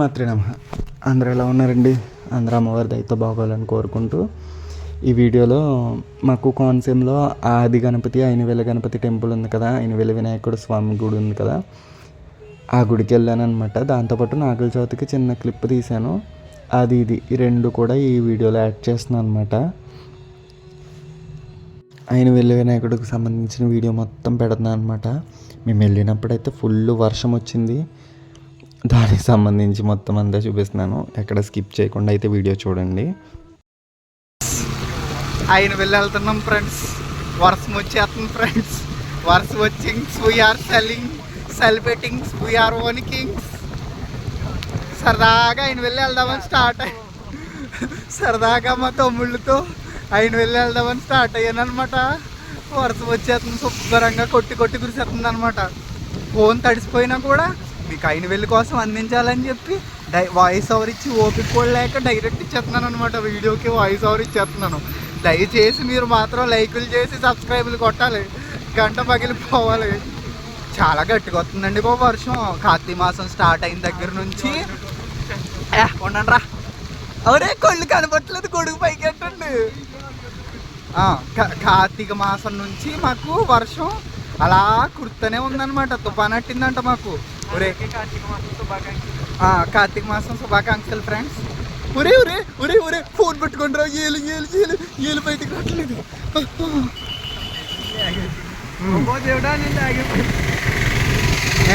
శ్రీమాత్రి నమ. అందరూ ఎలా ఉన్నారండి? అందరూ అమ్మవారి దయతో బాగోవాలని కోరుకుంటూ ఈ వీడియోలో మాకు కోనసీమలో ఆది గణపతి ఐనవేల గణపతి టెంపుల్ ఉంది కదా ఐనవేల వినాయకుడు స్వామి గుడి ఉంది కదా ఆ గుడికి వెళ్ళాను అనమాట దాంతోపాటు నాగుల చవితికి చిన్న క్లిప్ తీశాను. అది ఇది ఈ రెండు కూడా ఈ వీడియోలో యాడ్ చేస్తున్నాను అనమాట ఆయన వెళ్ళి వినాయకుడికి సంబంధించిన వీడియో మొత్తం పెడుతున్నాను అనమాట మేము వెళ్ళినప్పుడైతే ఫుల్ వర్షం వచ్చింది. దానికి సంబంధించి మొత్తం అంతా చూపిస్తున్నాను. ఎక్కడ స్కిప్ చేయకుండా అయితే వీడియో చూడండి. ఆయన వెళ్ళి వెళ్తున్నాం ఫ్రెండ్స్ వర్షం వచ్చేస్తుంది ఫ్రెండ్స్ వర్షం వచ్చింగ్స్ we are selling celebratings we are own kings సరదాగా ఆయన వెళ్ళి వెళ్దామని స్టార్ట్ అయ్యి సరదాగా మా తమ్ముళ్ళతో ఆయన వెళ్ళి వెళ్దామని స్టార్ట్ అయ్యాను అనమాట వర్షం వచ్చేస్తుంది శుభ్రంగా కొట్టి కొట్టి కురిసేస్తుంది అనమాట ఫోన్ తడిసిపోయినా కూడా మీకు అయిన వెళ్ళి కోసం అందించాలని చెప్పి డై వాయిస్ ఓవర్ ఇచ్చి ఓపిక కూడా లేక డైరెక్ట్ ఇచ్చేస్తున్నాను అనమాట వీడియోకి వాయిస్ ఓవర్ ఇచ్చేస్తున్నాను. దయచేసి మీరు మాత్రం లైకులు చేసి సబ్స్క్రైబులు కొట్టాలి. గంట పగిలిపోవాలి. చాలా గట్టిగా వస్తుందండి బాబు వర్షం. కార్తీక మాసం స్టార్ట్ అయిన దగ్గర నుంచి. ఏ ఉండండి రా. అవరే కళ్ళు కనపట్లేదు గొడుగు పైకి ఎట్టండి. కార్తీక మాసం నుంచి మాకు వర్షం అలా కుర్తనే ఉందన్నమాట. తుఫాన్ అట్టిందంట మాకు. కార్తీక మాసం శుభాకాంక్షలు. ఫ్రెండ్స్ ఒరే ఒరే ఒరే ఒరే ఫోన్ పెట్టుకొని రా ఏలు ఏలు ఏలు ఏలు బయటికి రావట్లేదు.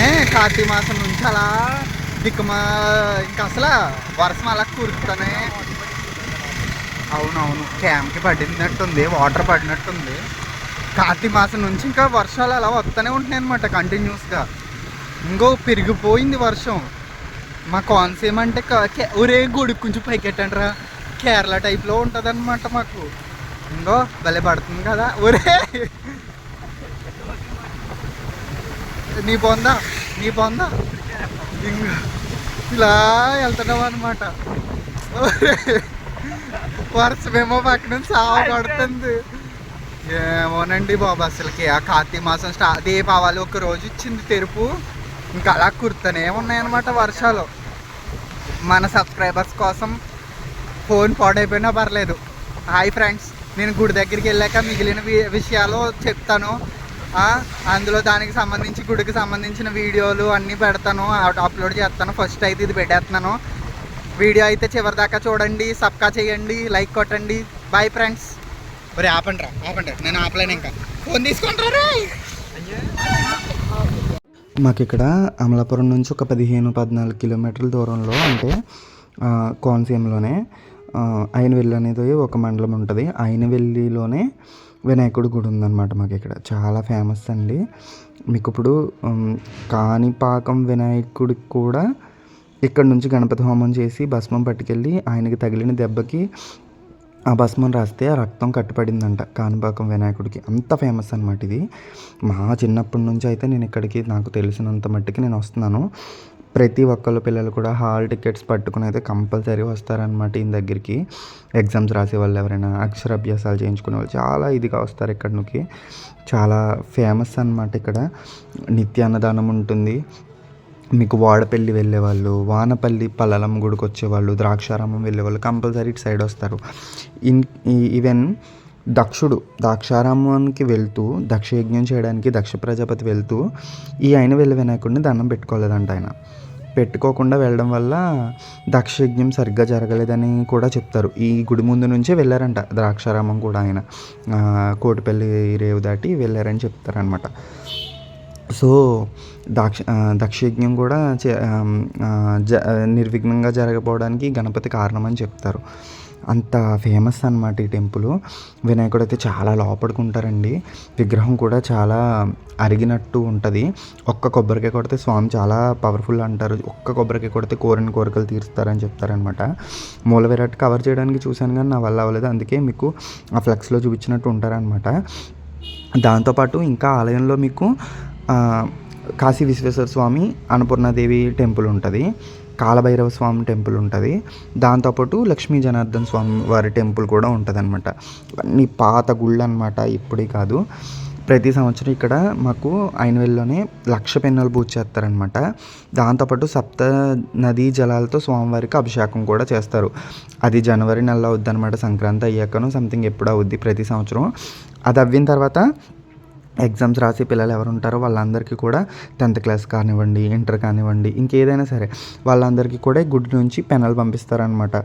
ఏ కార్తీక మాసం నుంచి అలా దిక్కుమా ఇంకా అసలు వర్షం అలా కురుతానే అవునవును క్యాంప్కి పడినట్టుంది వాటర్ పడినట్టుంది. కార్తీక మాసం నుంచి ఇంకా వర్షాలు అలా వస్తూనే ఉంటున్నాయి అనమాట కంటిన్యూస్గా ఇంకో పెరిగిపోయింది వర్షం. మా కోనసీమ అంటే క- ఒరే గొడుగు కొంచెం పైకెట్టండిరా. కేరళ టైప్లో ఉంటుంది అనమాట మాకు. ఇంకో భలే పడుతుంది కదా. ఒరే. నీ పొందా నీ పొందా ఇంకో. ఇలా వెళ్తున్నాం అనమాట వర్షమేమో పక్క నుంచి సావ పడుతుంది. ఏమోనండి బాబు అసలుకి ఆ కార్తీక మాసం స్టా దీపావళి ఒక రోజు ఇచ్చింది తెరుపు. ఇంకా అలా కుర్తనే ఉన్నాయన్నమాట వర్షాలు. మన సబ్స్క్రైబర్స్ కోసం ఫోన్ పాడైపోయినా పర్లేదు. హాయ్ ఫ్రెండ్స్ నేను గుడి దగ్గరికి వెళ్ళాక మిగిలిన వి- విషయాలు చెప్తాను. అందులో దానికి సంబంధించి గుడికి సంబంధించిన వీడియోలు అన్నీ పెడతాను. అప్- అప్లోడ్ చేస్తాను. ఫస్ట్ అయితే ఇది పెట్టేస్తున్నాను. వీడియో అయితే చివరి దాకా చూడండి సబ్కా చేయండి లైక్ కొట్టండి. బాయ్ ఫ్రెండ్స్ మరి ఆపండి రా ఆపండి నేను ఆపలేను ఇంకా. ఫోన్ తీసుకుంటారా? మాకు ఇక్కడ అమలాపురం నుంచి ఒక పదిహేను పద్నాలుగు కిలోమీటర్ల దూరంలో అంటే కోనసీమలోనే అయినవెల్లి అనేది ఒక మండలం ఉంటుంది. అయినవెల్లిలోనే వినాయకుడి గుడి ఉందన్నమాట మాకు ఇక్కడ చాలా ఫేమస్ అండి. మీకు ఇప్పుడు కాణిపాకం వినాయకుడికి కూడా ఇక్కడ నుంచి గణపతి హోమం చేసి భస్మం పట్టుకెళ్ళి ఆయనకి తగిలిన దెబ్బకి ఆ భస్మం రాస్తే ఆ రక్తం కట్టుపడిందంట కాణిపాకం వినాయకుడికి. అంత ఫేమస్ అనమాట ఇది. మా చిన్నప్పటి నుంచి అయితే నేను ఇక్కడికి నాకు తెలిసినంత మట్టుకి నేను వస్తున్నాను. ప్రతి ఒక్కళ్ళు పిల్లలు కూడా హాల్ టికెట్స్ పట్టుకుని అయితే కంపల్సరీ వస్తారనమాట ఈయన దగ్గరికి. ఎగ్జామ్స్ రాసే వాళ్ళు ఎవరైనా అక్షరాభ్యాసాలు చేయించుకునే వాళ్ళు చాలా ఇదిగా వస్తారు ఇక్కడికి చాలా ఫేమస్ అనమాట ఇక్కడ. నిత్య అన్నదానం ఉంటుంది. మీకు వాడపల్లి వెళ్ళేవాళ్ళు వానపల్లి పల్లలం గుడికి వచ్చేవాళ్ళు ద్రాక్షారామం వెళ్ళేవాళ్ళు కంపల్సరీ ఇటు సైడ్ వస్తారు. ఇన్ ఈవెన్ దక్షుడు ద్రాక్షారామానికి వెళ్తూ దక్ష యజ్ఞం చేయడానికి దక్ష ప్రజాపతి వెళ్తూ ఈ ఆయన వెళ్ళే వినాయకుడిని దండం పెట్టుకోలేదంట ఆయన. పెట్టుకోకుండా వెళ్ళడం వల్ల దక్ష యజ్ఞం సరిగ్గా జరగలేదని కూడా చెప్తారు. ఈ గుడి ముందు నుంచే వెళ్ళారంట. ద్రాక్షారామం కూడా ఆయన కోటిపల్లి రేవు దాటి వెళ్ళారని చెప్తారనమాట సో దాక్ష దక్షయజ్ఞం కూడా చే- జ నిర్విఘ్నంగా జరగపోవడానికి గణపతి కారణం అని చెప్తారు. అంత ఫేమస్ అనమాట ఈ టెంపుల్. వినాయకుడు అయితే చాలా లోపడుకుంటారండి. విగ్రహం కూడా చాలా అరిగినట్టు ఉంటుంది. ఒక్క కొబ్బరికాయ కొడితే స్వామి చాలా పవర్ఫుల్ అంటారు. ఒక్క కొబ్బరికాయ కొడితే కోరిన కోరికలు తీరుస్తారని చెప్తారనమాట మూల విరాట్ కవర్ చేయడానికి చూశాను కానీ నా వల్ల అవ్వలేదు. అందుకే మీకు ఆ ఫ్లెక్స్లో చూపించినట్టు ఉంటారనమాట దాంతోపాటు ఇంకా ఆలయంలో మీకు కాశీ విశ్వేశ్వర స్వామి అన్నపూర్ణాదేవి టెంపుల్ ఉంటుంది. కాలభైరవ స్వామి టెంపుల్ ఉంటుంది. దాంతోపాటు లక్ష్మీ జనార్దన్ స్వామి వారి టెంపుల్ కూడా ఉంటుంది అనమాట ఇవన్నీ పాత గుళ్ళు అనమాట ఇప్పుడే కాదు. ప్రతి సంవత్సరం ఇక్కడ మాకు ఐనవెల్లిలోనే లక్ష పెన్నులు పూజ చేస్తారనమాట దాంతోపాటు సప్త నదీ జలాలతో స్వామివారికి అభిషేకం కూడా చేస్తారు. అది జనవరి నెలలో అవుద్ది అనమాట సంక్రాంతి అయ్యాకను సంథింగ్ ఎప్పుడు అవుద్ది ప్రతి సంవత్సరం. అది అవ్విన తర్వాత ఎగ్జామ్స్ రాసి పిల్లలు ఎవరు ఉంటారో వాళ్ళందరికీ కూడా టెన్త్ క్లాస్ కానివ్వండి ఇంటర్ కానివ్వండి ఇంకేదైనా సరే వాళ్ళందరికీ కూడా గుడ్ నుంచి పెన్నులు పంపిస్తారనమాట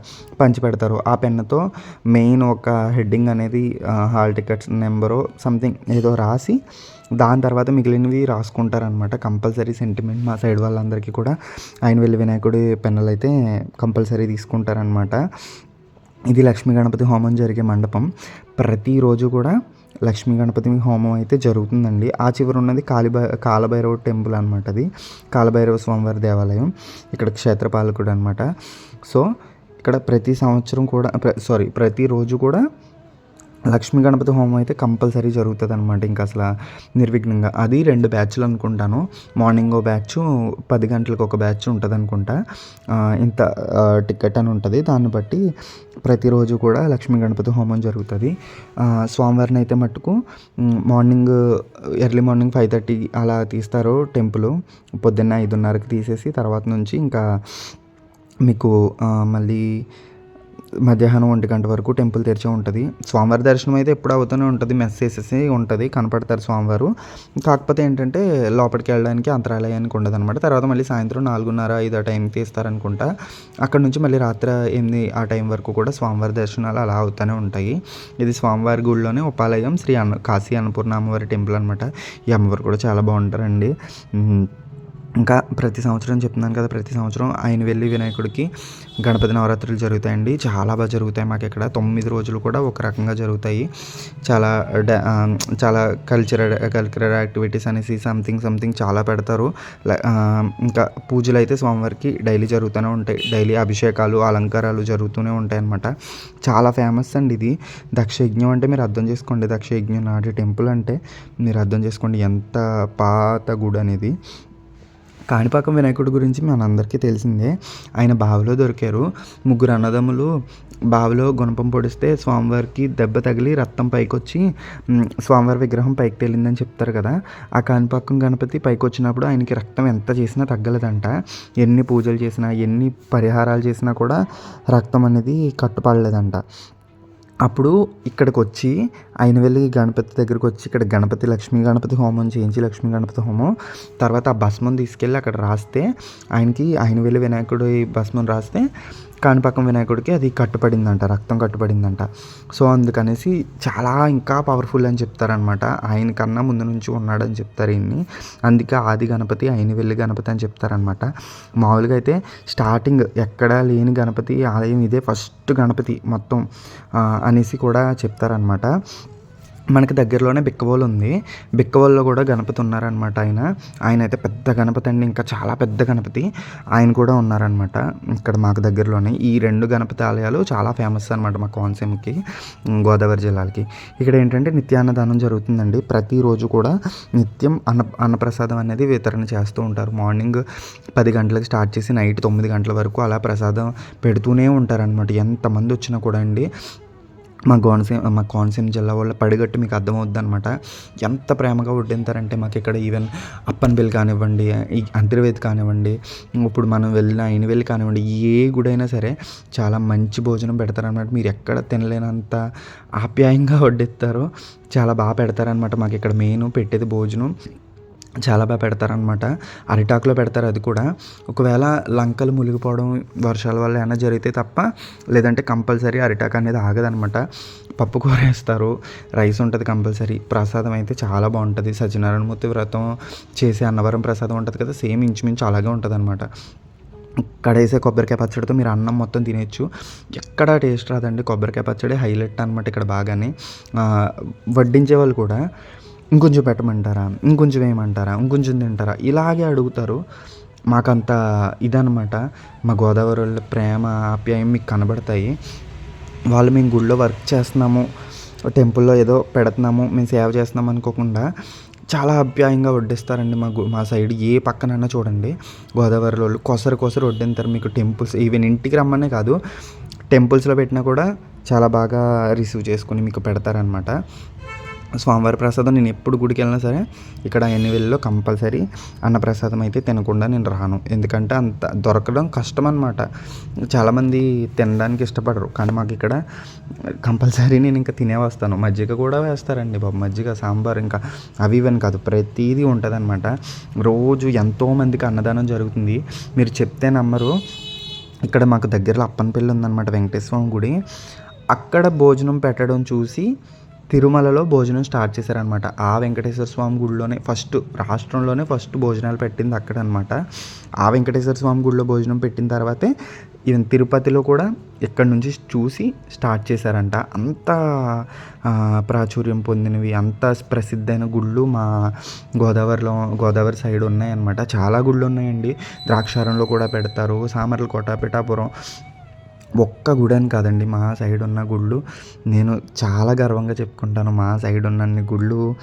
పంచి పెడతారు. ఆ పెన్నుతో మెయిన్ ఒక హెడ్డింగ్ అనేది హాల్ టికెట్స్ నెంబరు సంథింగ్ ఏదో రాసి దాని తర్వాత మిగిలినవి రాసుకుంటారనమాట కంపల్సరీ సెంటిమెంట్ మా సైడ్ వాళ్ళందరికీ కూడా. ఆయన వెళ్ళి వినాయకుడి పెన్నులు అయితే కంపల్సరీ తీసుకుంటారనమాట ఇది లక్ష్మీ గణపతి హోమం జరిగే మండపం. ప్రతిరోజు కూడా లక్ష్మీ గణపతి హోమం అయితే జరుగుతుందండి. ఆ చివర ఉన్నది కాళిబై కాలభైరవ టెంపుల్ అనమాట అది. కాలభైరవ స్వామివారి దేవాలయం. ఇక్కడ క్షేత్రపాలకుడు అనమాట సో ఇక్కడ ప్రతి సంవత్సరం కూడా సారీ ప్రతిరోజు కూడా లక్ష్మీ గణపతి హోమం అయితే కంపల్సరీ జరుగుతుంది అనమాట ఇంకా అసలు నిర్విఘ్నంగా. అది రెండు బ్యాచ్లు అనుకుంటాను. మార్నింగ్ ఓ బ్యాచ్ పది గంటలకు ఒక బ్యాచ్ ఉంటుంది అనుకుంటా ఇంత టికెట్ అని ఉంటుంది. దాన్ని బట్టి ప్రతిరోజు కూడా లక్ష్మీ గణపతి హోమం జరుగుతుంది. సోమవారం స్వామివారిని అయితే మట్టుకు morning early morning five thirty అలా తీస్తారు టెంపుల్. పొద్దున్న ఐదున్నరకి తీసేసి తర్వాత నుంచి ఇంకా మీకు మళ్ళీ మధ్యాహ్నం ఒంటి గంట వరకు టెంపుల్ తెరిచే ఉంటుంది. స్వామివారి దర్శనం అయితే ఎప్పుడు అవుతూనే ఉంటుంది. మెస్ వేసేసి ఉంటుంది. కనపడతారు స్వామివారు. కాకపోతే ఏంటంటే లోపలికి వెళ్ళడానికి అంతరాలయానికి ఉండదు అనమాట తర్వాత మళ్ళీ సాయంత్రం నాలుగున్నర ఐదు ఆ టైంకి తీస్తారనుకుంటా. అక్కడ నుంచి మళ్ళీ రాత్రి ఎనిమిది ఆ టైం వరకు కూడా స్వామివారి దర్శనాలు అలా అవుతూనే ఉంటాయి. ఇది స్వామివారి గుడిలోనే ఉపాలయం. శ్రీ అన్న కాశీ అన్నపూర్ణ అమ్మవారి టెంపుల్ అనమాట ఈ అమ్మవారు కూడా చాలా బాగుంటారండి. ఇంకా ప్రతి సంవత్సరం చెప్తున్నాను కదా ప్రతి సంవత్సరం ఆయన వెళ్ళి వినాయకుడికి గణపతి నవరాత్రులు జరుగుతాయండి. చాలా బాగా జరుగుతాయి మాకు ఇక్కడ. తొమ్మిది రోజులు కూడా ఒక రకంగా జరుగుతాయి. చాలా చాలా కల్చరల్ కల్చరల్ యాక్టివిటీస్ అనేసి సంథింగ్ సంథింగ్ చాలా పెడతారు. ఇంకా పూజలు అయితే స్వామివారికి డైలీ జరుగుతూనే ఉంటాయి. డైలీ అభిషేకాలు అలంకారాలు జరుగుతూనే ఉంటాయి అన్నమాట. చాలా ఫేమస్ అండి ఇది. దక్షయజ్ఞం అంటే మీరు అర్థం చేసుకోండి. దక్షయజ్ఞం నాటి టెంపుల్ అంటే మీరు అర్థం చేసుకోండి. ఎంత పాత గుడి అనేది. కాణిపాకం వినాయకుడి గురించి మనందరికీ తెలిసిందే. ఆయన బావిలో దొరికారు. ముగ్గురు అన్నదమ్ములు బావిలో గుణపం పొడిస్తే స్వామివారికి దెబ్బ తగిలి రక్తం పైకి వచ్చి స్వామివారి విగ్రహం పైకి తేలిందని చెప్తారు కదా. ఆ కాణిపాకం గణపతి పైకి వచ్చినప్పుడు ఆయనకి రక్తం ఎంత చేసినా తగ్గలేదంట. ఎన్ని పూజలు చేసినా ఎన్ని పరిహారాలు చేసినా కూడా రక్తం అనేది కట్టుపడలేదంట అప్పుడు ఇక్కడికి వచ్చి ఆయన వెళ్ళి గణపతి దగ్గరికి వచ్చి ఇక్కడ గణపతి లక్ష్మీ గణపతి హోమం చేయించి లక్ష్మీ గణపతి హోమం తర్వాత ఆ భస్మం తీసుకెళ్ళి అక్కడ రాస్తే ఆయనకి ఆయన వెళ్ళి వినాయకుడి భస్మం రాస్తే కాణిపాకం వినాయకుడికి అది కట్టుబడిందంట రక్తం కట్టుపడిందంట సో అందుకనేసి చాలా ఇంకా పవర్ఫుల్ అని చెప్తారనమాట ఆయన కన్నా ముందు నుంచి ఉన్నాడని చెప్తారు ఈయన్ని. అందుకే ఆది గణపతి ఆయన వెళ్ళి గణపతి అని చెప్తారనమాట మామూలుగా అయితే స్టార్టింగ్ ఎక్కడా లేని గణపతి ఆలయం ఇదే ఫస్ట్ గణపతి మొత్తం అనేసి కూడా చెప్తారనమాట మనకి దగ్గరలోనే బిక్కబోలు ఉంది. బిక్కవోల్లో కూడా గణపతి ఉన్నారనమాట ఆయన. ఆయన అయితే పెద్ద గణపతి అండి. ఇంకా చాలా పెద్ద గణపతి ఆయన కూడా ఉన్నారనమాట ఇక్కడ మాకు దగ్గరలోనే. ఈ రెండు గణపతి ఆలయాలు చాలా ఫేమస్ అనమాట మా కోనసీమకి గోదావరి జిల్లాలకి. ఇక్కడ ఏంటంటే నిత్యాన్నదానం జరుగుతుందండి. ప్రతిరోజు కూడా నిత్యం అన్న అన్నప్రసాదం అనేది వితరణ చేస్తూ ఉంటారు. మార్నింగ్ పది గంటలకు స్టార్ట్ చేసి నైట్ తొమ్మిది గంటల వరకు అలా ప్రసాదం పెడుతూనే ఉంటారనమాట. ఎంతమంది వచ్చినా కూడా అండి. మా కోనసీమ మా కోనసీమ జిల్లా వాళ్ళ పడిగట్టు మీకు అర్థమవుద్ది అనమాట ఎంత ప్రేమగా వడ్డింతారంటే మాకు ఇక్కడ ఈవెన్ అప్పన్బెల్ కానివ్వండి ఈ అంతర్వేది కానివ్వండి ఇప్పుడు మనం వెళ్ళిన అయినవెల్లి కానివ్వండి ఏ గుడైనా సరే చాలా మంచి భోజనం పెడతారనమాట మీరు ఎక్కడ తినలేనంత ఆప్యాయంగా వడ్డిస్తారో చాలా బాగా పెడతారనమాట మాకు ఇక్కడ మెయిన్ పెట్టేది భోజనం. చాలా బాగా పెడతారనమాట అరిటాకులో పెడతారు అది కూడా. ఒకవేళ లంకలు మునిగిపోవడం వర్షాల వల్ల ఏమైనా జరిగితే తప్ప లేదంటే కంపల్సరీ అరిటాకు అనేది ఆగదనమాట పప్పు కూర వేస్తారు రైస్ ఉంటుంది కంపల్సరీ. ప్రసాదం అయితే చాలా బాగుంటుంది. సత్యనారాయణమూర్తి వ్రతం చేసే అన్నవరం ప్రసాదం ఉంటుంది కదా సేమ్ ఇంచుమించు అలాగే ఉంటుంది అనమాట కడేసే కొబ్బరికాయ పచ్చడితో మీరు అన్నం మొత్తం తినేయచ్చు. ఎక్కడ టేస్ట్ రాదండి కొబ్బరికాయ పచ్చడి హైలైట్ అనమాట ఇక్కడ బాగానే. వడ్డించే వాళ్ళు కూడా. ఇంకొంచెం పెట్టమంటారా? ఇంకొంచెం వేయమంటారా ఇంకొంచెం తింటారా? ఇలాగే అడుగుతారు. మాకంత ఇదనమాట మా గోదావరి వాళ్ళ ప్రేమ ఆప్యాయం మీకు కనబడతాయి. వాళ్ళు మేము గుళ్ళో వర్క్ చేస్తున్నాము. టెంపుల్లో ఏదో పెడుతున్నాము. మేము సేవ చేస్తున్నాం అనుకోకుండా చాలా ఆప్యాయంగా వడ్డిస్తారండి మా గు- మా సైడ్. ఏ పక్కనన్నా చూడండి. గోదావరి వాళ్ళు కొసరు కొసరు వడ్డింతారు మీకు టెంపుల్స్. ఈవెన్ ఇంటికి రమ్మనే కాదు. టెంపుల్స్లో పెట్టినా కూడా చాలా బాగా రిసీవ్ చేసుకుని మీకు పెడతారనమాట స్వామివారి ప్రసాదం నేను ఎప్పుడు గుడికి వెళ్ళినా సరే ఇక్కడ ఎన్నివెల్లో కంపల్సరీ అన్నప్రసాదం అయితే తినకుండా నేను రాను. ఎందుకంటే అంత దొరకడం కష్టం అనమాట చాలామంది తినడానికి ఇష్టపడరు. కానీ మాకు ఇక్కడ కంపల్సరీ నేను ఇంకా తినే వస్తాను. మజ్జిగ కూడా వేస్తారండి బాబు. మజ్జిగ సాంబార్ ఇంకా అవి ఇవని కాదు. ప్రతిదీ ఉంటుంది రోజు ఎంతోమందికి అన్నదానం జరుగుతుంది. మీరు చెప్తే నమ్మరు. ఇక్కడ మాకు దగ్గరలో అప్పనపల్లి ఉందన్నమాట. వెంకటేశ్వర గుడి. అక్కడ భోజనం పెట్టడం చూసి తిరుమలలో భోజనం స్టార్ట్ చేశారనమాట ఆ వెంకటేశ్వర స్వామి గుడిలోనే ఫస్ట్ రాష్ట్రంలోనే ఫస్ట్ భోజనాలు పెట్టింది అక్కడ అనమాట ఆ వెంకటేశ్వర స్వామి గుడిలో భోజనం పెట్టిన తర్వాతే ఈవెన్ తిరుపతిలో కూడా ఇక్కడ నుంచి చూసి స్టార్ట్ చేశారంట. అంత ప్రాచుర్యం పొందినవి అంత ప్రసిద్ధమైన గుళ్ళు మా గోదావరిలో గోదావరి సైడ్ ఉన్నాయన్నమాట. చాలా గుళ్ళు ఉన్నాయండి. ద్రాక్షారంలో కూడా పెడతారు సామర్లకోట పిఠాపురం ఒక్క గుడి అని కాదండి మా సైడ్ ఉన్న గుళ్ళు. నేను చాలా గర్వంగా చెప్పుకుంటాను మా సైడ్ ఉన్న అన్ని గుళ్ళు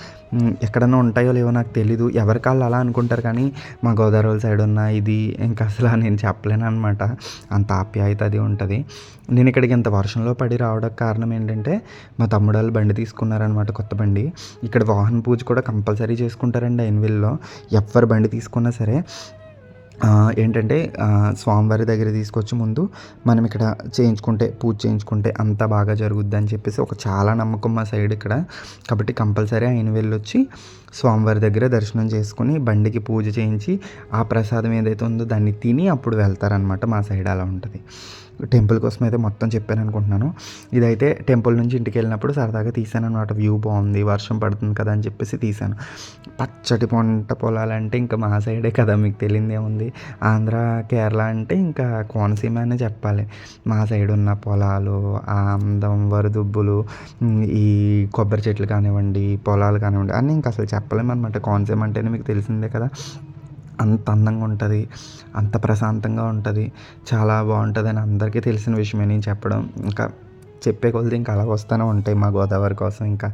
ఎక్కడన్నా ఉంటాయో లేవో నాకు తెలీదు. ఎవరి కాళ్ళు అలా అనుకుంటారు కానీ మా గోదావరి సైడ్ ఉన్న ఇది ఇంకా అసలు నేను చెప్పలేను అనమాట అంత ఆప్యాయత అది ఉంటుంది. నేను ఇక్కడికి ఇంత వర్షంలో పడి రావడానికి కారణం ఏంటంటే మా తమ్ముడు వాళ్ళు బండి తీసుకున్నారనమాట కొత్త బండి. ఇక్కడ వాహన పూజ కూడా కంపల్సరీ చేసుకుంటారండి ఐన్విల్లో ఎవరు బండి తీసుకున్నా సరే ఏంటంటే స్వామివారి దగ్గర తీసుకొచ్చి ముందు మనం ఇక్కడ చేయించుకుంటే పూజ చేయించుకుంటే అంతా బాగా జరుగుద్ది అని చెప్పేసి ఒక చాలా నమ్మకం మా సైడ్ ఇక్కడ. కాబట్టి కంపల్సరీ ఆయన వెళ్ళొచ్చి స్వామివారి దగ్గర దర్శనం చేసుకుని బండికి పూజ చేయించి ఆ ప్రసాదం ఏదైతే ఉందో దాన్ని తిని అప్పుడు వెళ్తారనమాట మా సైడ్ అలా ఉంటుంది. టెంపుల్ కోసం అయితే మొత్తం చెప్పాను అనుకుంటున్నాను. ఇదైతే టెంపుల్ నుంచి ఇంటికి వెళ్ళినప్పుడు సరదాగా తీసాను అనమాట వ్యూ బాగుంది వర్షం పడుతుంది కదా అని చెప్పేసి తీసాను. పచ్చటి పంట పొలాలంటే ఇంకా మా సైడే కదా మీకు తెలియదు ఏముంది ఆంధ్ర కేరళ అంటే ఇంకా కోనసీమ అనే చెప్పాలి. మా సైడ్ ఉన్న పొలాలు ఆ అందం వరదుబ్బులు ఈ కొబ్బరి చెట్లు కానివ్వండి పొలాలు కానివ్వండి అన్నీ ఇంకా అసలు చెప్పలేము అనమాట కోనసీమ అంటేనే మీకు తెలిసిందే కదా. అంత అందంగా ఉంటుంది అంత ప్రశాంతంగా ఉంటుంది చాలా బాగుంటుంది అని అందరికీ తెలిసిన విషయమే నేను చెప్పడం. ఇంకా చెప్పే కొలది ఇంకా అలా వస్తూనే ఉంటాయి మా గోదావరి కోసం. ఇంకా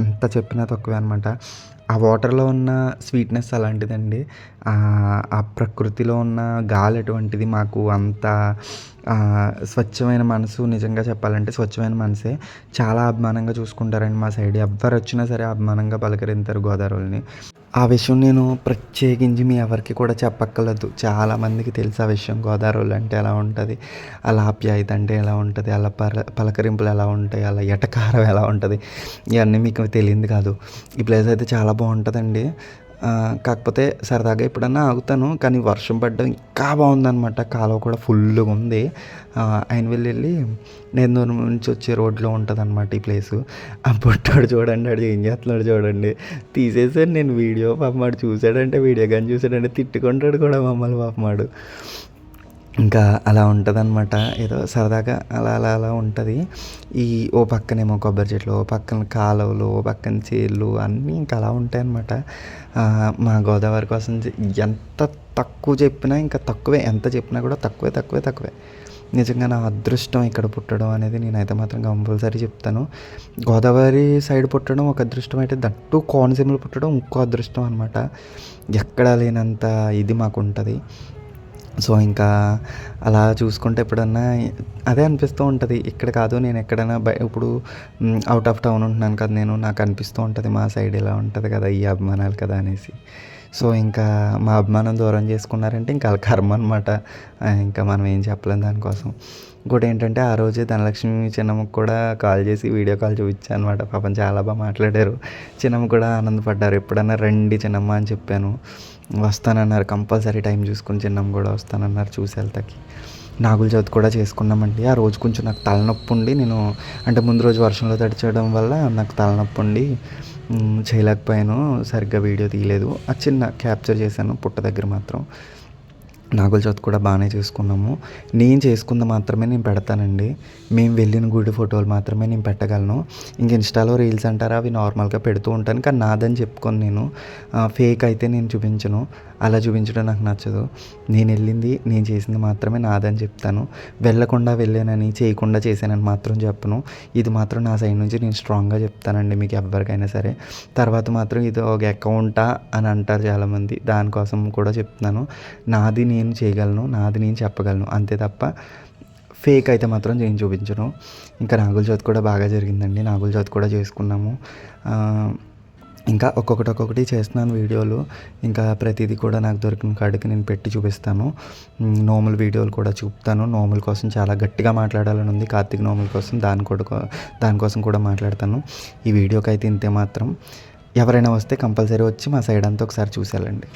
ఎంత చెప్పినా తక్కువే అనమాట ఆ వాటర్లో ఉన్న స్వీట్నెస్ అలాంటిదండి. ఆ ప్రకృతిలో ఉన్న గాలి అటువంటిది మాకు అంత స్వచ్ఛమైన మనసు నిజంగా చెప్పాలంటే స్వచ్ఛమైన మనసే చాలా అభిమానంగా చూసుకుంటారండి మా సైడ్. ఎవరు వచ్చినా సరే అభిమానంగా పలకరింతారు గోదావరిని ఆ విషయం నేను ప్రత్యేకించి మీ ఎవరికి కూడా చెప్పక్కర్లేదు. చాలామందికి తెలుసు ఆ విషయం. గోదావరి అంటే ఎలా ఉంటుంది? అలా ఆప్యాయత అంటే ఎలా ఉంటుంది? అలా పల పలకరింపులు ఎలా ఉంటాయి? అలా ఎటకారం ఎలా ఉంటుంది? ఇవన్నీ మీకు తెలియదు కాదు. ఈ ప్లేస్ అయితే చాలా బాగుంటుందండి. కాకపోతే సరదాగా ఎప్పుడన్నా ఆగుతాను కానీ వర్షం పడ్డం ఇంకా బాగుందనమాట కాలువ కూడా ఫుల్గా ఉంది. ఆయన వెళ్ళి వెళ్ళి నేను దూరం నుంచి వచ్చే రోడ్లో ఉంటుంది అనమాట ఈ ప్లేసు. ఆ పుట్టాడు చూడండి ఆడు ఏం చేస్తున్నాడు చూడండి. తీసేసాను నేను వీడియో పాపమాడు చూసాడంటే వీడియో కానీ చూసాడంటే తిట్టుకుంటాడు కూడా మమ్మల్ని పాపమాడు ఇంకా అలా ఉంటుందన్నమాట. ఏదో సరదాగా అలా అలా అలా ఉంటుంది. ఈ ఓ పక్కనేమో కొబ్బరి చెట్లు ఓ పక్కన కాలువలు ఓ పక్కన చేళ్ళు అన్నీ ఇంకా అలా ఉంటాయి అన్నమాట మా గోదావరి కోసం ఎంత తక్కువ చెప్పినా ఇంకా తక్కువే. ఎంత చెప్పినా కూడా తక్కువే తక్కువే తక్కువే. నిజంగా నా అదృష్టం ఇక్కడ పుట్టడం అనేది నేనైతే మాత్రం కంపల్సరీ చెప్తాను. గోదావరి సైడ్ పుట్టడం ఒక అదృష్టం అయితే దట్టు కోనసీమలో పుట్టడం ఇంకో అదృష్టం అనమాట ఎక్కడా లేనంత ఇది మాకు ఉంటుంది సో ఇంకా అలా చూసుకుంటే ఎప్పుడన్నా అదే అనిపిస్తూ ఉంటుంది. ఇక్కడ కాదు నేను ఎక్కడైనా బయ ఇప్పుడు అవుట్ ఆఫ్ టౌన్ ఉంటున్నాను కదా నేను నాకు అనిపిస్తూ ఉంటుంది మా సైడ్ ఇలా ఉంటుంది కదా ఈ అభిమానాలు కదా అనేసి. సో ఇంకా మా అభిమానం దూరం చేసుకున్నారంటే ఇంకా అలా కర్మ అనమాట ఇంకా మనం ఏం చెప్పలేం దానికోసం. ఇంకోటి ఏంటంటే ఆ రోజే ధనలక్ష్మి చిన్నమ్మకు కూడా కాల్ చేసి వీడియో కాల్ చూపించాను అనమాట పాపం చాలా బాగా మాట్లాడారు. చిన్నమ్మ కూడా ఆనందపడ్డారు. ఎప్పుడన్నా రండి చిన్నమ్మ అని చెప్పాను. వస్తానన్నారు. కంపల్సరీ టైం చూసుకుని చిన్నం కూడా వస్తానన్నారు చూసి వెళ్తాకి. నాగుల చవితి కూడా చేసుకున్నామండి. ఆ రోజు కొంచెం నాకు తలనొప్పి ఉండి నేను అంటే ముందు రోజు వర్షంలో తడిచేయడం వల్ల నాకు తలనొప్పి ఉండి చేయలేకపోయాను. సరిగ్గా వీడియో తీయలేదు. ఆ చిన్న క్యాప్చర్ చేశాను పుట్ట దగ్గర మాత్రం. నాగుల చవితి కూడా బాగానే చేసుకున్నాము. నేను చేసుకుంది మాత్రమే నేను పెడతానండి. మేము వెళ్ళిన గుడి ఫోటోలు మాత్రమే నేను పెట్టగలను. ఇంక ఇన్స్టాలో రీల్స్ అంటారా అవి నార్మల్గా పెడుతూ ఉంటాను. కానీ నాదని చెప్పుకొని నేను. ఫేక్ అయితే నేను చూపించను. అలా చూపించడం నాకు నచ్చదు. నేను వెళ్ళింది నేను చేసింది మాత్రమే నాదని చెప్తాను. వెళ్ళకుండా వెళ్ళానని చేయకుండా చేశానని మాత్రం చెప్పను. ఇది మాత్రం నా సైడ్ నుంచి నేను స్ట్రాంగ్గా చెప్తానండి మీకు ఎవరికైనా సరే. తర్వాత మాత్రం ఇది ఒక అకౌంటా అని అంటారు చాలామంది. దానికోసం కూడా చెప్తున్నాను. నాది నేను చేయగలను నాది నేను చెప్పగలను. అంతే తప్ప ఫేక్ అయితే మాత్రం నేను చూపించను. ఇంకా నాగుల చవితి కూడా బాగా జరిగిందండి. నాగుల చవితి కూడా చేసుకున్నాము. ఇంకా ఒక్కొక్కటి ఒక్కొక్కటి చేస్తున్నాను వీడియోలు. ఇంకా ప్రతిదీ కూడా నాకు దొరికిన కాడికి నేను పెట్టి చూపిస్తాను. నోముల వీడియోలు కూడా చూపుతాను. నోముల కోసం చాలా గట్టిగా మాట్లాడాలని ఉంది. కార్తీక నోముల కోసం దాని కూడా దానికోసం కూడా మాట్లాడతాను. ఈ వీడియోకి అయితే ఇంతే మాత్రం. ఎవరైనా వస్తే కంపల్సరీ వచ్చి మా సైడ్ అంతా ఒకసారి చూసేయాలండి.